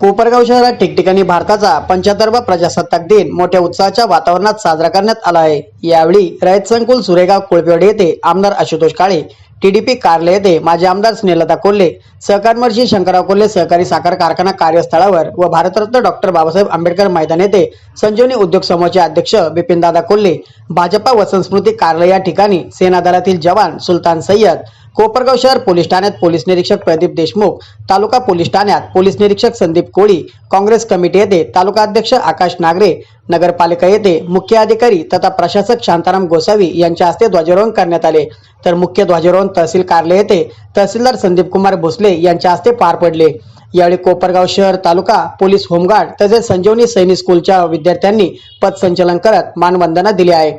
कोपरगाव शहरात ठिकठिकाणी भारताचा पंच्याहत्तरवा प्रजासत्ताक दिन मोठ्या उत्साहाच्या वातावरणात साजरा करण्यात आला आहे. यावेळी रयत संकुल सुरेगाव कोळपेवाडी येथे आमदार आशुतोष काळे टीडीपी कार्यालय येथे माजी आमदार स्नेहलता कोल्हे सहकारमर्षी शंकरराव कोल्हे सहकारी साखर कारखाना कार्यस्थळावर व भारतरत्न डॉक्टर बाबासाहेब आंबेडकर मैदान येथे संजीवनी उद्योग समूहाचे अध्यक्ष बिपिनदादा कोल्हे भाजपा व संस्कृती कार्यालय या ठिकाणी सेना दलातील जवान सुलतान सय्यद कोपरगाव शहर पोलीस ठाण्यात पोलीस निरीक्षक प्रदीप देशमुख तालुका पोलीस ठाण्यात पोलीस निरीक्षक संदीप कोळी काँग्रेस कमिटी येथे तालुका अध्यक्ष आकाश नागरे नगरपालिका येथे मुख्य अधिकारी तथा प्रशासक शांताराम गोसावी यांच्या हस्ते ध्वजारोहण करण्यात आले. तर मुख्य ध्वजारोहण तहसील कार्यालय येथे तहसीलदार संदीप कुमार भोसले यांच्या हस्ते पार पडले. यावेळी कोपरगाव शहर तालुका पोलीस होमगार्ड तसेच संजीवनी सैनिक स्कूलच्या विद्यार्थ्यांनी पथसंचलन करत मानवंदना दिली आहे.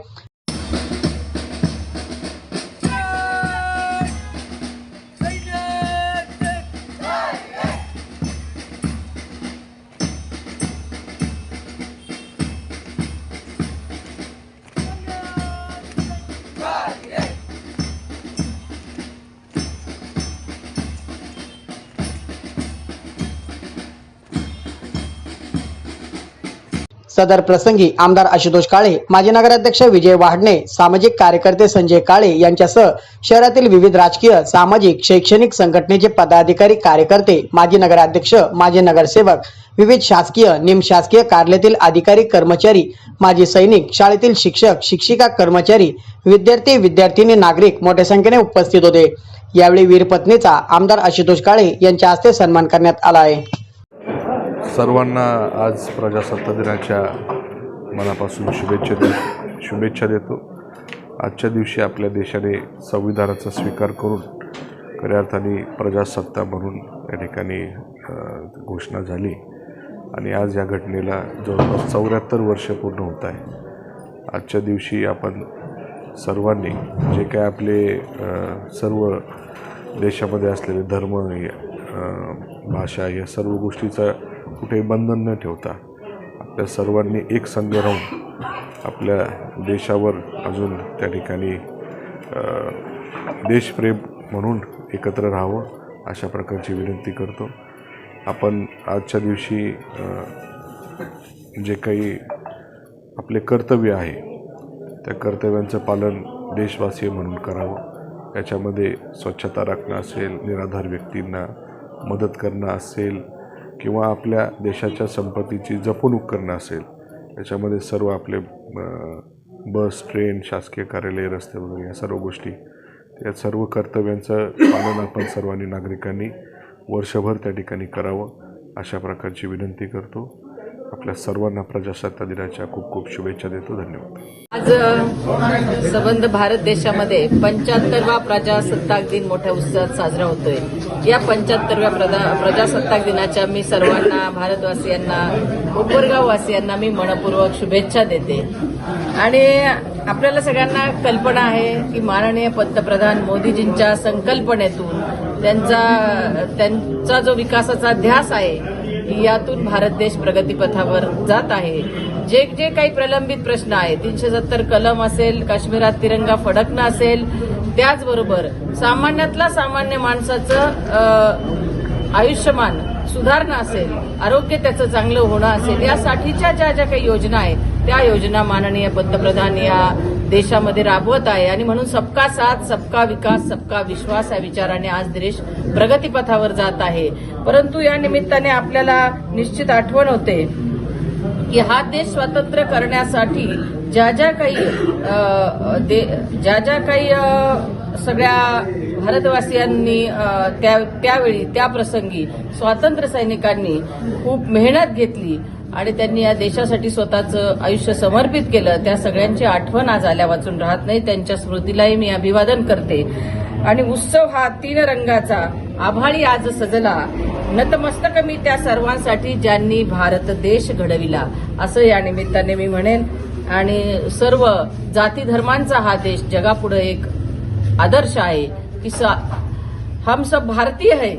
सदर प्रसंगी आमदार आशुतोष काळे माजी नगराध्यक्ष विजय वाहडणे सामाजिक कार्यकर्ते संजय काळे यांच्यासह शहरातील विविध राजकीय सामाजिक शैक्षणिक संघटनेचे पदाधिकारी कार्यकर्ते माजी नगराध्यक्ष माजी नगरसेवक विविध शासकीय निमशासकीय कार्यालयातील अधिकारी कर्मचारी माजी सैनिक शाळेतील शिक्षक शिक्षिका कर्मचारी विद्यार्थी विद्यार्थिनी नागरिक मोठ्या संख्येने उपस्थित होते. यावेळी वीरपत्नीचा आमदार आशुतोष काळे यांच्या हस्ते सन्मान करण्यात आला आहे. सर्वांना आज प्रजासत्ताक दिनाच्या मनापासून शुभेच्छा दे शुभेच्छा देतो. आजच्या दिवशी आपल्या देशाने संविधानाचा स्वीकार करून खऱ्या अर्थाने प्रजासत्ता म्हणून या ठिकाणी घोषणा झाली. आणि आज या घटनेला जवळपास चौऱ्याहत्तर वर्ष पूर्ण होत आहे. आजच्या दिवशी आपण सर्वांनी जे काय आपले सर्व देशामध्ये असलेले धर्म भाषा या सर्व गोष्टीचा कुठेही बंधन न ठेवता आपल्या सर्वांनी एक संघ राहून आपल्या देशावर अजून त्या ठिकाणी देशप्रेम म्हणून एकत्र राहावं अशा प्रकारची विनंती करतो. आपण आजच्या दिवशी जे काही आपले कर्तव्य आहे त्या कर्तव्यांचं पालन देशवासीय म्हणून करावं. याच्यामध्ये स्वच्छता राखणं असेल निराधार व्यक्तींना मदत करणं असेल किंवा आपल्या देशाच्या संपत्तीची जपणूक करणं असेल याच्यामध्ये सर्व आपले बस ट्रेन शासकीय कार्यालय रस्ते वगैरे या सर्व गोष्टी या सर्व कर्तव्यांचं पालन आपण सर्वांनी नागरिकांनी वर्षभर त्या ठिकाणी करावं अशा प्रकारची विनंती करतो. आपल्या सर्वांना प्रजासत्ता दिनाच्या खूप खूप शुभेच्छा देतो. धन्यवाद. आज संबंध भारत देशामध्ये पंच्याहत्तरवा प्रजासत्ताक दिन मोठ्या उत्साहात साजरा होतोय. या पंच्याहत्तरव्या प्रजासत्ताक दिनाच्या मी सर्वांना भारतवासियांना कोपरगाववासियांना मी मनपूर्वक शुभेच्छा देते. आणि आपल्याला सगळ्यांना कल्पना आहे की माननीय पंतप्रधान मोदीजींच्या संकल्पनेतून त्यांचा त्यांचा जो विकासाचा ध्यास आहे यातून भारत देश प्रगतीपथावर जात आहे. जे जे काही प्रलंबित प्रश्न आहेत तीनशे सत्तर कलम असेल काश्मीरात तिरंगा फडकणं असेल त्याचबरोबर सामान्यातला सामान्य माणसाचं आयुष्यमान सुधारणं असेल आरोग्य त्याचं चांगलं होणं असेल यासाठीच्या ज्या ज्या काही योजना आहेत त्या योजना माननीय पंतप्रधान या देशामध्ये राबवत आहे. आणि म्हणून सबका साथ सबका विकास सबका विश्वास या विचाराने आज देश प्रगतीपथावर जात आहे. परंतु या निमित्ताने आपल्याला निश्चित आठवण होते की हा देश स्वतंत्र करण्यासाठी ज्या ज्या काही दे- ज्या ज्या काही सगळ्या भारतवासियांनी त्या त्यावेळी त्या प्रसंगी स्वातंत्र्य सैनिकांनी खूप मेहनत घेतली आणि त्यांनी या देशासाठी स्वतःचं आयुष्य समर्पित केलं. त्या सगळ्यांची आठवण आज आल्या वाचून राहत नाही. त्यांच्या स्मृतीलाही मी अभिवादन करते. आणि उत्सव हा तीन रंगाचा आभाळी आज सजला. नतमस्तक मी त्या सर्वांसाठी ज्यांनी भारत देश घडविला. असं या निमित्ताने मी म्हणेन. आणि सर्व जाती धर्मांचा हा देश जगापुढे एक आदर्श आहे. की सा- हम सब भारतीय है।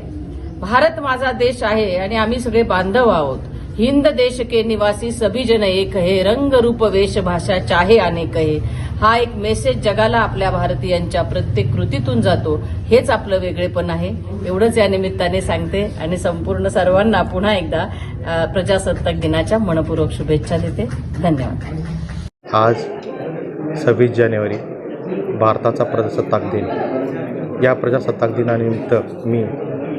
भारत माझा देश आहे आणि आम्ही सगळे बांधव आहोत. हिंद देश के निवासी सभी जन एक हे रंग रूप वेश भाषा चाहे अनेक हे हा एक मेसेज जगाला आपल्या भारतीयांच्या प्रत्येक कृतीतून जातो. हेच आपलं वेगळेपण आहे. एवढंच या निमित्ताने सांगते आणि संपूर्ण सर्वांना पुन्हा एकदा प्रजासत्ताक दिनाच्या मनपूर्वक शुभेच्छा देते. धन्यवाद. आज सव्वीस जानेवारी भारताचा प्रजासत्ताक दिन. या प्रजासत्ताक दिनानिमित्त मी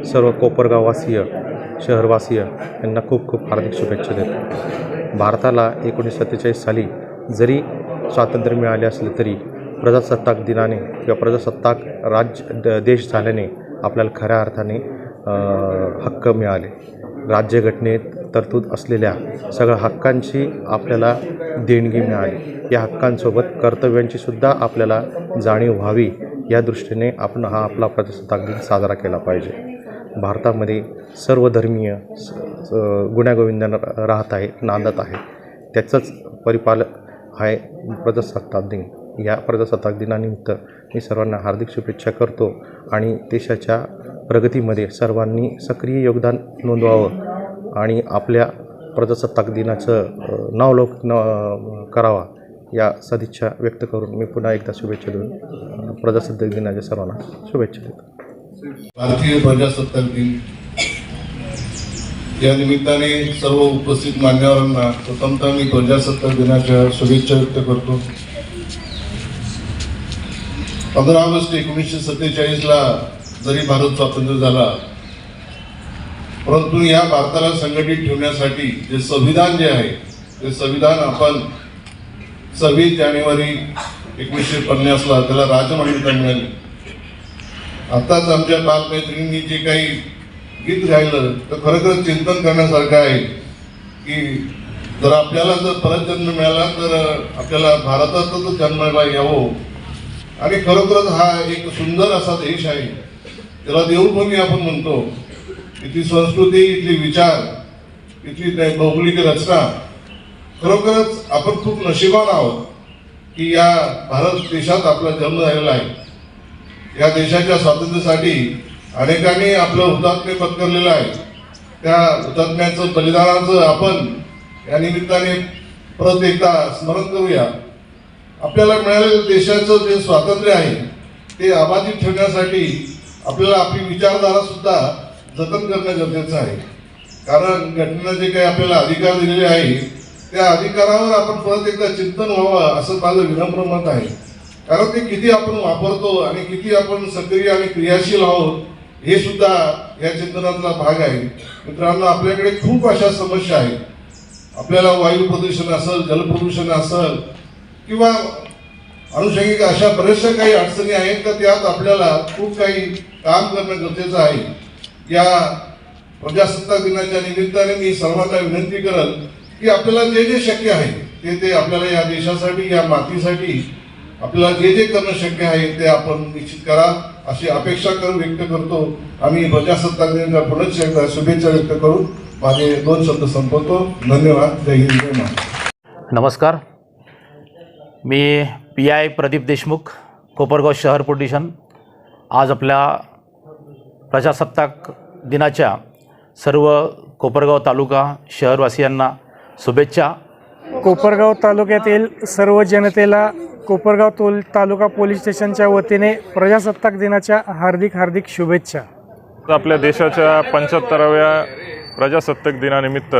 सर्व कोपरगाववासीय शहरवासीय यांना खूप खूप हार्दिक शुभेच्छा देतो. भारताला एकोणीसशे सत्तेचाळीस साली जरी स्वातंत्र्य मिळाले असले तरी प्रजासत्ताक दिनाने किंवा प्रजासत्ताक राज्य द- देश झाल्याने आपल्याला खऱ्या अर्थाने हक्क मिळाले. राज्यघटनेत तरतूद असलेल्या सगळ्या हक्कांची आपल्याला देणगी मिळाली. या हक्कांसोबत कर्तव्यांची सुद्धा आपल्याला जाणीव व्हावी या दृष्टीने आपण हा आपला प्रजासत्ताक दिन साजरा केला पाहिजे. भारतामध्ये सर्व धर्मीय स- राहत आहे नांदत आहे त्याचंच परिपालक आहे प्रजासत्ताक दिन. या प्रजासत्ताक दिनानिमित्त मी सर्वांना हार्दिक शुभेच्छा करतो आणि देशाच्या प्रगतीमध्ये सर्वांनी सक्रिय योगदान नोंदवावं आणि आपल्या प्रजासत्ताक दिनाचं नावलोक न करावा. या सदिच्छा व्यक्त करून मी पुन्हा एकदा शुभेच्छा देऊन प्रजासत्ताक दिनाच्या सर्वांना शुभेच्छा देतो. भारतीय प्रजासत्ताक दिन. या निमित्ताने सर्व उपस्थित मान्यवरांना प्रथमतः मी प्रजासत्ताक दिनाच्या शुभेच्छा व्यक्त करतो. पंधरा ऑगस्ट एकोणीसशे सत्तेचाळीसला जरी भारत स्वातंत्र्य झाला परंतु या भारताला संघटित ठेवण्यासाठी जे संविधान जे आहे ते संविधान आपण सव्वीस जानेवारी एकोणीसशे पन्नासला त्याला राजमान्यता मिळाली. आताच आमच्या बालमैत्रिणींनी जे काही गीत गायलं तर खरोखर चिंतन करण्यासारखं आहे की जर आपल्याला जर परत जन्म मिळाला तर आपल्याला भारतातच जन्माला यावं. आणि खरोखरच हा एक सुंदर असा देश आहे. त्याला देवभूमी आपण म्हणतो. इथली संस्कृती इथले विचार इथली भौगोलिक रचना खरोखरच आपण खूप नशिबान आहोत की या भारत देशात आपला जन्म झालेला आहे. या देशाच्या स्वातंत्र्यासाठी अनेकांनी आपलं हुतात्म्य पत्करलेलं आहे. त्या हुतात्म्याचं बलिदानाचं आपण या निमित्ताने परत एकदा स्मरण करूया. आपल्याला मिळालेलं देशाचं जे स्वातंत्र्य आहे ते अबाधित ठेवण्यासाठी आपल्याला आपली विचारधारा सुद्धा जतन करणं गरजेचं आहे. कारण घटनेनं जे काही आपल्याला अधिकार दिलेले आहे त्या अधिकारावर आपण परत एकदा चिंतन व्हावं असं माझं विनम्र मत आहे. कारण ते किती आपण वापरतो आणि किती आपण सक्रिय आणि क्रियाशील आहोत हे सुद्धा या चिंतनातला भाग आहे. मित्रांनो आपल्याकडे खूप अशा समस्या आहेत. आपल्याला वायू प्रदूषण असेल जलप्रदूषण असेल किंवा अनुषंगिक अशा बऱ्याचशा काही अडचणी आहेत का त्यात आपल्याला खूप काही काम करणं गरजेचं आहे. या प्रजासत्ताक दिनाच्या निमित्ताने मी सर्वांना विनंती करत की आपल्याला जे जे शक्य आहे ते ते आपल्याला या देशासाठी या मातीसाठी आपल्याला जे जे करणं शक्य आहे ते आपण निश्चित करा अशी अपेक्षा करून व्यक्त करतो. आम्ही प्रजासत्ताक दिनाच्या पुनश्च एकदा शुभेच्छा व्यक्त करून माझे दोन शब्द संपवतो. धन्यवाद. जय हिंद जय महाराष्ट्र. नमस्कार. मी पी आय प्रदीप देशमुख कोपरगाव शहर पोलिशन आज आपल्या प्रजासत्ताक दिनाच्या सर्व कोपरगाव तालुका शहरवासियांना शुभेच्छा. कोपरगाव तालुक्यातील सर्व जनतेला कोपरगाव तोल तालुका पोलीस स्टेशनच्या वतीने प्रजासत्ताक दिनाच्या हार्दिक हार्दिक शुभेच्छा. आपल्या देशाच्या पंच्याहत्तराव्या प्रजासत्ताक दिनानिमित्त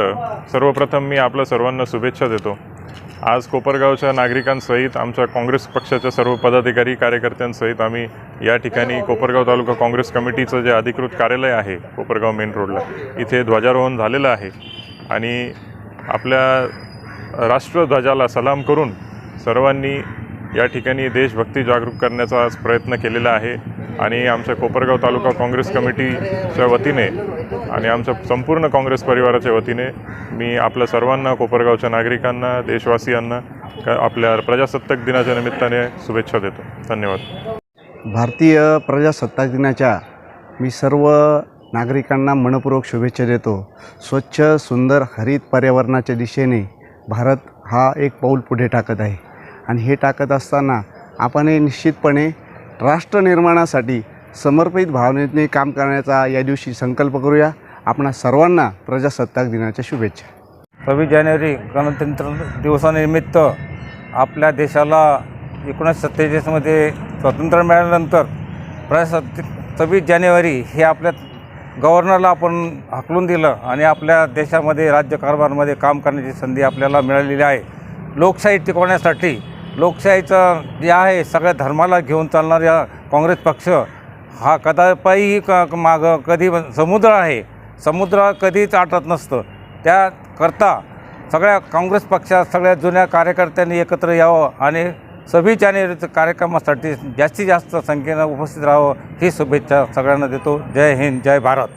सर्वप्रथम मी आपल्या सर्वांना शुभेच्छा देतो. आज कोपरगावच्या नागरिकांसहित आमच्या काँग्रेस पक्षाच्या सर्व पदाधिकारी कार्यकर्त्यांसहित आम्ही या ठिकाणी कोपरगाव तालुका काँग्रेस कमिटीचं जे अधिकृत कार्यालय आहे कोपरगाव मेन रोडला इथे ध्वजारोहण झालेलं आहे. आणि आपल्या राष्ट्रध्वजाला सलाम करून सर्वांनी या ठिकाणी देशभक्ती जागरूक करण्याचा आज प्रयत्न केलेला आहे आणि आमच्या कोपरगाव तालुका काँग्रेस कमिटीच्या वतीने आणि आमच्या संपूर्ण काँग्रेस परिवाराच्या वतीने मी आपल्या सर्वांना कोपरगावच्या नागरिकांना देशवासियांना आपल्या प्रजासत्ताक दिनाच्या निमित्ताने शुभेच्छा देतो. धन्यवाद. भारतीय प्रजासत्ताक दिनाच्या मी सर्व नागरिकांना मनपूर्वक शुभेच्छा देतो. स्वच्छ सुंदर हरित पर्यावरणाच्या दिशेने भारत हा एक पाऊल पुढे टाकत आहे. आणि हे टाकत असताना आपण हे निश्चितपणे राष्ट्र निर्माणासाठी समर्पित भावनेने काम करण्याचा या दिवशी संकल्प करूया. आपणा सर्वांना प्रजासत्ताक दिनाच्या शुभेच्छा. सव्वीस जानेवारी गणतंत्र दिवसानिमित्त आपल्या देशाला एकोणीसशे सत्तेचाळीसमध्ये स्वातंत्र्य मिळाल्यानंतर प्रजासत्ता सव्वीस जानेवारी हे आपल्या गव्हर्नरला आपण हाकलून दिलं आणि आपल्या देशामध्ये राज्यकारभारमध्ये काम करण्याची संधी आपल्याला मिळालेली आहे. लोकशाही टिकवण्यासाठी लोकशाहीचं जे आहे सगळ्या धर्माला घेऊन चालणाऱ्या काँग्रेस पक्ष हा कदापाही क मागं कधी समुद्र आहे. समुद्र कधीच आटत नसतं. त्याकरता सगळ्या काँग्रेस पक्षात सगळ्या जुन्या कार्यकर्त्यांनी एकत्र यावं आणि सव्वीस जानेवारीचं कार्यक्रमासाठी जास्तीत जास्त संख्येनं उपस्थित राहावं ही शुभेच्छा सगळ्यांना देतो. जय हिंद जय भारत.